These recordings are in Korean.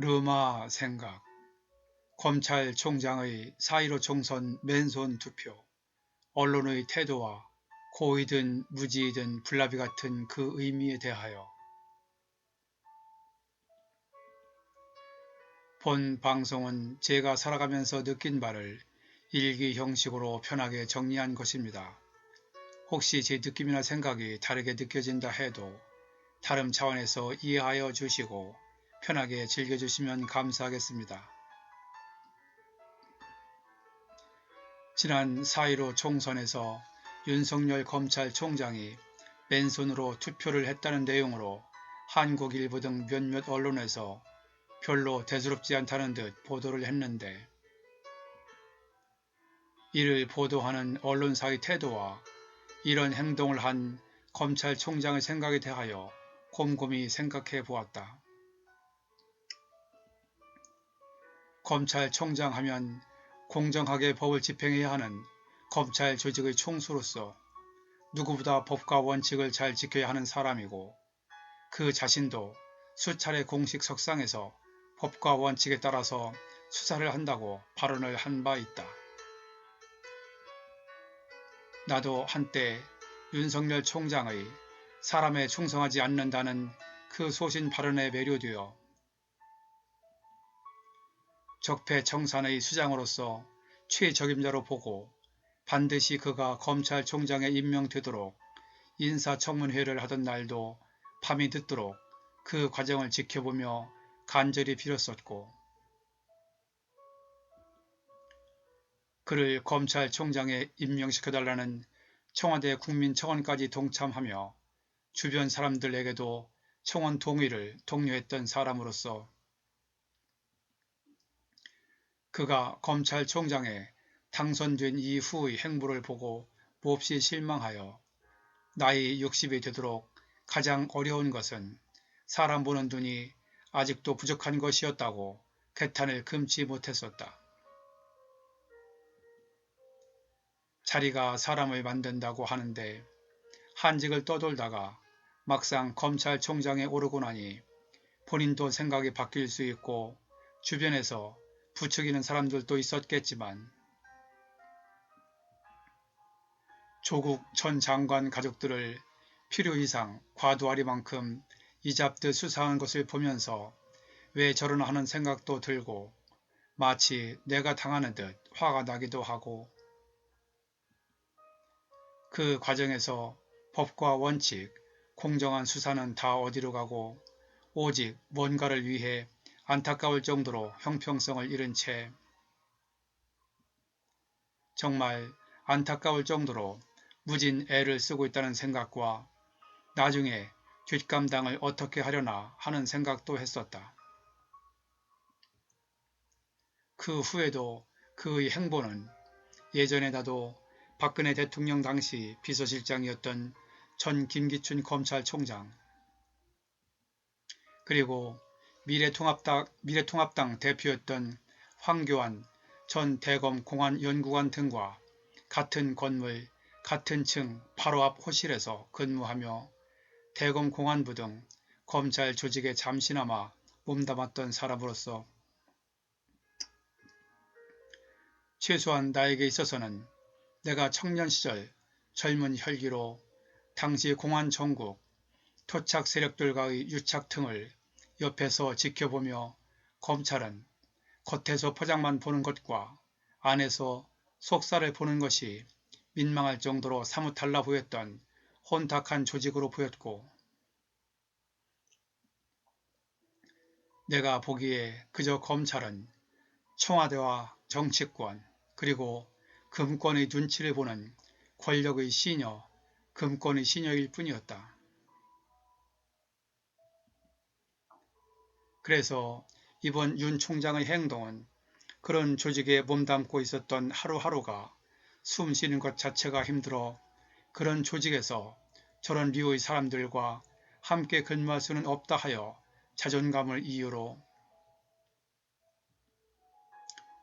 르마 생각 검찰총장의 4.15 총선 맨손 투표 언론의 태도와 고의든 무지이든 불나비 같은 그 의미에 대하여 본 방송은 제가 살아가면서 느낀 바를 일기 형식으로 편하게 정리한 것입니다. 혹시 제 느낌이나 생각이 다르게 느껴진다 해도 다른 차원에서 이해하여 주시고 편하게 즐겨주시면 감사하겠습니다. 지난 4.15 총선에서 윤석열 검찰총장이 맨손으로 투표를 했다는 내용으로 한국일보 등 몇몇 언론에서 별로 대수롭지 않다는 듯 보도를 했는데 이를 보도하는 언론사의 태도와 이런 행동을 한 검찰총장의 생각에 대하여 곰곰이 생각해 보았다. 검찰총장 하면 공정하게 법을 집행해야 하는 검찰 조직의 총수로서 누구보다 법과 원칙을 잘 지켜야 하는 사람이고 그 자신도 수차례 공식 석상에서 법과 원칙에 따라서 수사를 한다고 발언을 한 바 있다. 나도 한때 윤석열 총장의 사람에 충성하지 않는다는 그 소신 발언에 매료되어 적폐청산의 수장으로서 최적임자로 보고 반드시 그가 검찰총장에 임명되도록 인사청문회를 하던 날도 밤이 늦도록 그 과정을 지켜보며 간절히 빌었었고 그를 검찰총장에 임명시켜달라는 청와대 국민청원까지 동참하며 주변 사람들에게도 청원 동의를 독려했던 사람으로서 그가 검찰총장에 당선된 이후의 행보를 보고 몹시 실망하여 나이 60이 되도록 가장 어려운 것은 사람 보는 눈이 아직도 부족한 것이었다고 개탄을 금치 못했었다. 자리가 사람을 만든다고 하는데 한직을 떠돌다가 막상 검찰총장에 오르고 나니 본인도 생각이 바뀔 수 있고 주변에서 부추기는 사람들도 있었겠지만 조국 전 장관 가족들을 필요 이상 과도하리만큼 이잡듯 수사하는 것을 보면서 왜 저러나 하는 생각도 들고 마치 내가 당하는 듯 화가 나기도 하고 그 과정에서 법과 원칙, 공정한 수사는 다 어디로 가고 오직 뭔가를 위해 안타까울 정도로 형평성을 잃은 채 정말 안타까울 정도로 무진 애를 쓰고 있다는 생각과 나중에 뒷감당을 어떻게 하려나 하는 생각도 했었다. 그 후에도 그의 행보는 예전에 나도 박근혜 대통령 당시 비서실장이었던 전 김기춘 검찰총장 그리고 미래통합당, 미래통합당 대표였던 황교안 전 대검 공안연구관 등과 같은 건물 같은 층 바로 앞 호실에서 근무하며 대검 공안부 등 검찰 조직에 잠시나마 몸담았던 사람으로서 최소한 나에게 있어서는 내가 청년 시절 젊은 혈기로 당시 공안 전국 토착 세력들과의 유착 등을 옆에서 지켜보며 검찰은 겉에서 포장만 보는 것과 안에서 속살을 보는 것이 민망할 정도로 사뭇 달라 보였던 혼탁한 조직으로 보였고 내가 보기에 그저 검찰은 청와대와 정치권 그리고 금권의 눈치를 보는 권력의 시녀, 금권의 시녀일 뿐이었다. 그래서 이번 윤 총장의 행동은 그런 조직에 몸담고 있었던 하루하루가 숨 쉬는 것 자체가 힘들어 그런 조직에서 저런 류의 사람들과 함께 근무할 수는 없다 하여 자존감을 이유로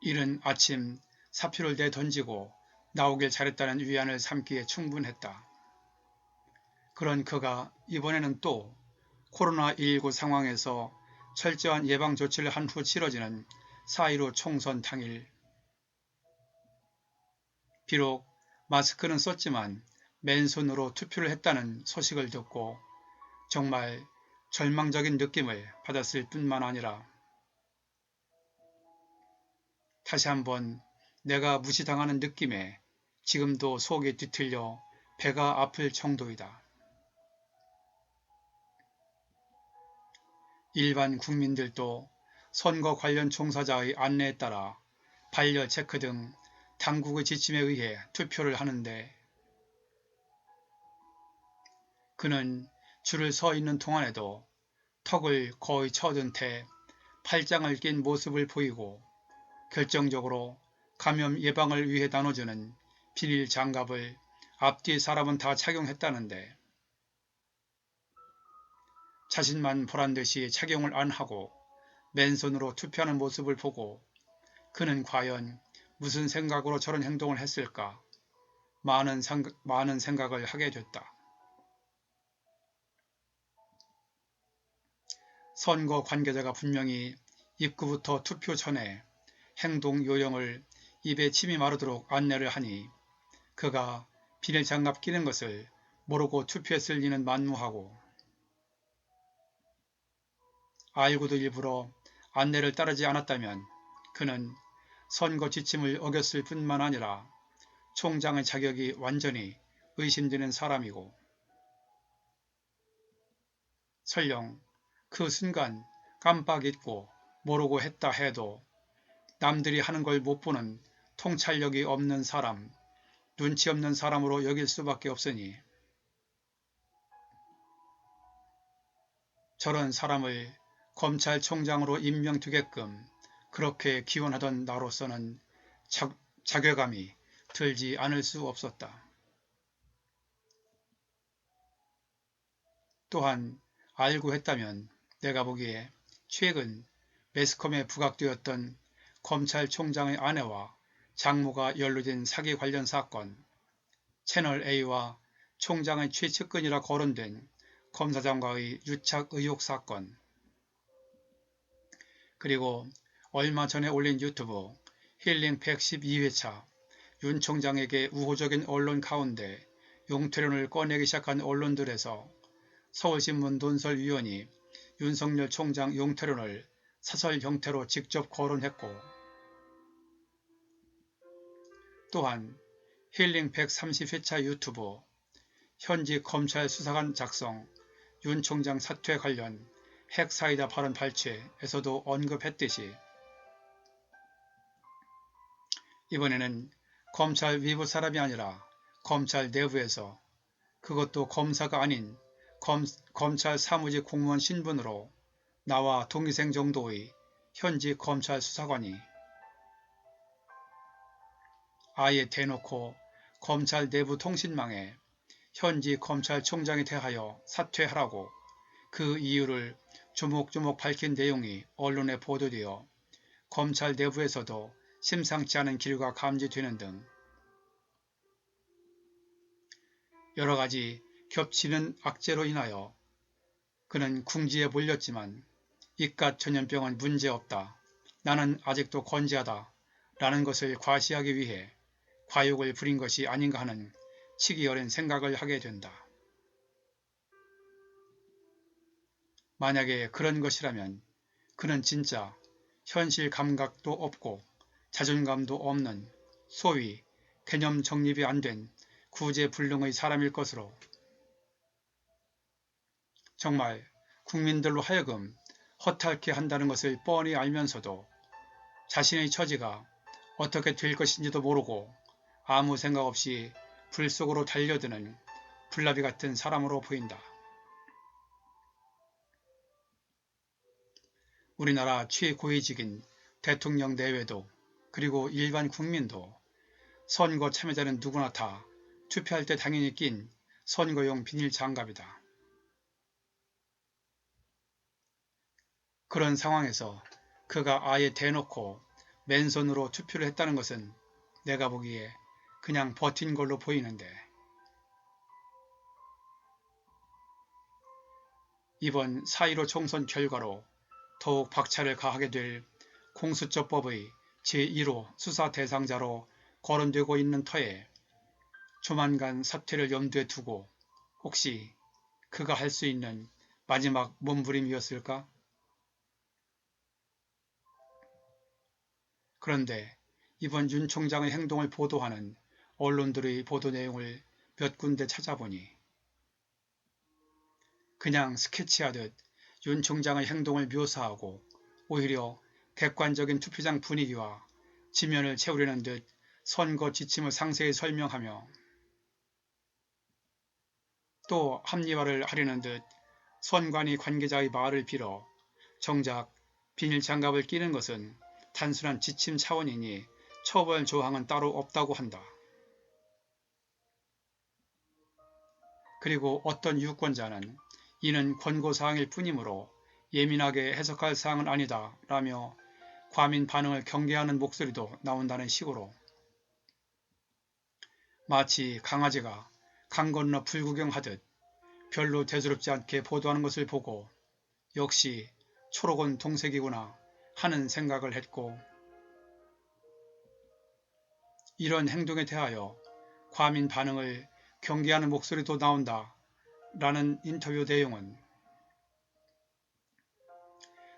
이른 아침 사표를 내던지고 나오길 잘했다는 위안을 삼기에 충분했다. 그런 그가 이번에는 또 코로나19 상황에서 철저한 예방 조치를 한 후 치러지는 4.15 총선 당일 비록 마스크는 썼지만 맨손으로 투표를 했다는 소식을 듣고 정말 절망적인 느낌을 받았을 뿐만 아니라 다시 한번 내가 무시당하는 느낌에 지금도 속이 뒤틀려 배가 아플 정도이다. 일반 국민들도 선거 관련 종사자의 안내에 따라 반려 체크 등 당국의 지침에 의해 투표를 하는데 그는 줄을 서 있는 동안에도 턱을 거의 쳐든 채 팔짱을 낀 모습을 보이고 결정적으로 감염 예방을 위해 나눠주는 비닐 장갑을 앞뒤 사람은 다 착용했다는데 자신만 보란듯이 착용을 안 하고 맨손으로 투표하는 모습을 보고 그는 과연 무슨 생각으로 저런 행동을 했을까 많은, 상, 많은 생각을 하게 됐다. 선거 관계자가 분명히 입구부터 투표 전에 행동 요령을 입에 침이 마르도록 안내를 하니 그가 비닐 장갑 끼는 것을 모르고 투표했을 리는 만무하고 알고도 일부러 안내를 따르지 않았다면 그는 선거 지침을 어겼을 뿐만 아니라 총장의 자격이 완전히 의심되는 사람이고 설령 그 순간 깜빡 잊고 모르고 했다 해도 남들이 하는 걸 못 보는 통찰력이 없는 사람, 눈치 없는 사람으로 여길 수밖에 없으니 저런 사람을 검찰총장으로 임명되게끔 그렇게 기원하던 나로서는 자, 자괴감이 들지 않을 수 없었다. 또한 알고 했다면 내가 보기에 최근 매스컴에 부각되었던 검찰총장의 아내와 장모가 연루된 사기 관련 사건, 채널A와 총장의 최측근이라 거론된 검사장과의 유착 의혹 사건, 그리고 얼마 전에 올린 유튜브 힐링 112회차 윤 총장에게 우호적인 언론 가운데 용태론을 꺼내기 시작한 언론들에서 서울신문 논설위원이 윤석열 총장 용태론을 사설 형태로 직접 거론했고 또한 힐링 130회차 유튜브 현지 검찰 수사관 작성 윤 총장 사퇴 관련 핵사이다 발언 발췌에서도 언급했듯이 이번에는 검찰 위부 사람이 아니라 검찰 내부에서 그것도 검사가 아닌 검, 검찰 사무직 공무원 신분으로 나와 동기생 정도의 현지 검찰 수사관이 아예 대놓고 검찰 내부 통신망에 현지 검찰총장에 대하여 사퇴하라고 그 이유를 조목조목 밝힌 내용이 언론에 보도되어 검찰 내부에서도 심상치 않은 기류가 감지되는 등 여러 가지 겹치는 악재로 인하여 그는 궁지에 몰렸지만 이깟 전염병은 문제없다. 나는 아직도 건재하다. 라는 것을 과시하기 위해 과욕을 부린 것이 아닌가 하는 치기 어린 생각을 하게 된다. 만약에 그런 것이라면 그는 진짜 현실 감각도 없고 자존감도 없는 소위 개념 정립이 안 된 구제불능의 사람일 것으로 정말 국민들로 하여금 허탈케 한다는 것을 뻔히 알면서도 자신의 처지가 어떻게 될 것인지도 모르고 아무 생각 없이 불 속으로 달려드는 불나비 같은 사람으로 보인다. 우리나라 최고위직인 대통령 내외도 그리고 일반 국민도 선거 참여자는 누구나 다 투표할 때 당연히 낀 선거용 비닐 장갑이다. 그런 상황에서 그가 아예 대놓고 맨손으로 투표를 했다는 것은 내가 보기에 그냥 버틴 걸로 보이는데 이번 4.15 총선 결과로 더욱 박차를 가하게 될 공수처법의 제1호 수사 대상자로 거론되고 있는 터에 조만간 사퇴를 염두에 두고 혹시 그가 할 수 있는 마지막 몸부림이었을까? 그런데 이번 윤 총장의 행동을 보도하는 언론들의 보도 내용을 몇 군데 찾아보니 그냥 스케치하듯 윤 총장의 행동을 묘사하고 오히려 객관적인 투표장 분위기와 지면을 채우려는 듯 선거 지침을 상세히 설명하며 또 합리화를 하려는 듯 선관위 관계자의 말을 빌어 정작 비닐 장갑을 끼는 것은 단순한 지침 차원이니 처벌 조항은 따로 없다고 한다. 그리고 어떤 유권자는 이는 권고사항일 뿐이므로 예민하게 해석할 사항은 아니다 라며 과민 반응을 경계하는 목소리도 나온다는 식으로 마치 강아지가 강 건너 불구경하듯 별로 대수롭지 않게 보도하는 것을 보고 역시 초록은 동색이구나 하는 생각을 했고 이런 행동에 대하여 과민 반응을 경계하는 목소리도 나온다 라는 인터뷰 내용은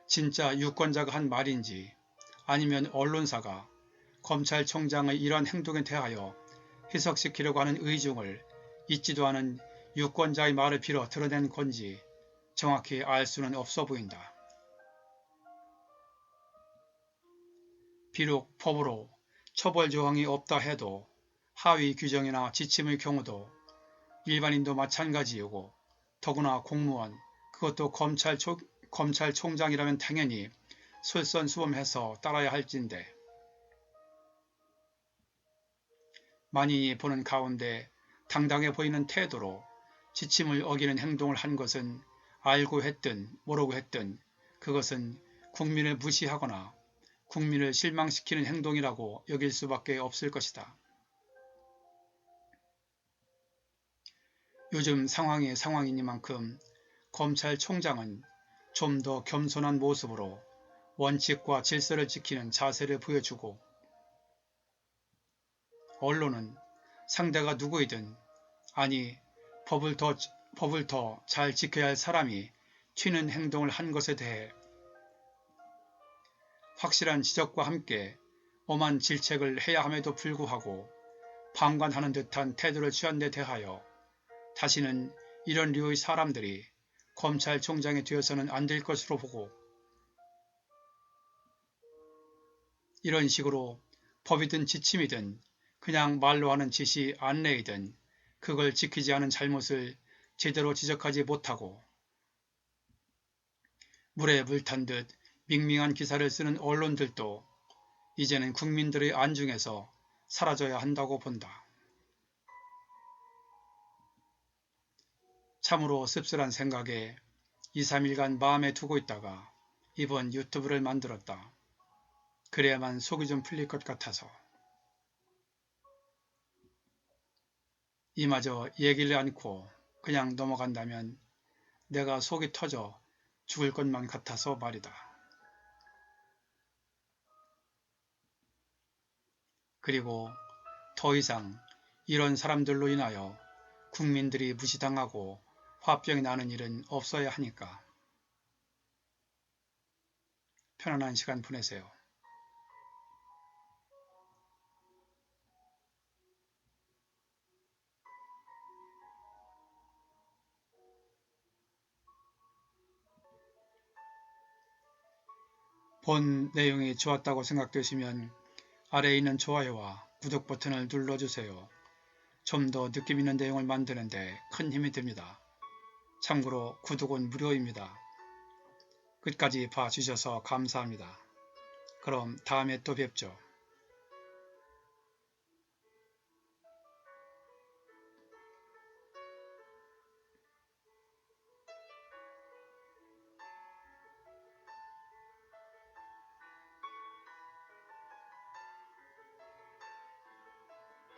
진짜 유권자가 한 말인지 아니면 언론사가 검찰총장의 이러한 행동에 대하여 해석시키려고 하는 의중을 잊지도 않은 유권자의 말을 빌어 드러낸 건지 정확히 알 수는 없어 보인다. 비록 법으로 처벌 조항이 없다 해도 하위 규정이나 지침의 경우도 일반인도 마찬가지이고 더구나 공무원, 그것도 검찰총, 검찰총장이라면 당연히 솔선수범해서 따라야 할진데 만인이 보는 가운데 당당해 보이는 태도로 지침을 어기는 행동을 한 것은 알고 했든 모르고 했든 그것은 국민을 무시하거나 국민을 실망시키는 행동이라고 여길 수밖에 없을 것이다. 요즘 상황이 상황이니만큼 검찰총장은 좀 더 겸손한 모습으로 원칙과 질서를 지키는 자세를 보여주고 언론은 상대가 누구이든 아니 법을 더 법을 더 잘 지켜야 할 사람이 튀는 행동을 한 것에 대해 확실한 지적과 함께 엄한 질책을 해야 함에도 불구하고 방관하는 듯한 태도를 취한 데 대하여 다시는 이런 류의 사람들이 검찰총장이 되어서는 안 될 것으로 보고 이런 식으로 법이든 지침이든 그냥 말로 하는 지시 안내이든 그걸 지키지 않은 잘못을 제대로 지적하지 못하고 물에 물탄 듯 밍밍한 기사를 쓰는 언론들도 이제는 국민들의 안중에서 사라져야 한다고 본다. 참으로 씁쓸한 생각에 2, 3일간 마음에 두고 있다가 이번 유튜브를 만들었다. 그래야만 속이 좀 풀릴 것 같아서. 이마저 얘기를 않고 그냥 넘어간다면 내가 속이 터져 죽을 것만 같아서 말이다. 그리고 더 이상 이런 사람들로 인하여 국민들이 무시당하고 화병이 나는 일은 없어야 하니까 편안한 시간 보내세요. 본 내용이 좋았다고 생각되시면 아래에 있는 좋아요와 구독 버튼을 눌러주세요. 좀 더 느낌 있는 내용을 만드는데 큰 힘이 됩니다. 참고로 구독은 무료입니다. 끝까지 봐주셔서 감사합니다. 그럼 다음에 또 뵙죠.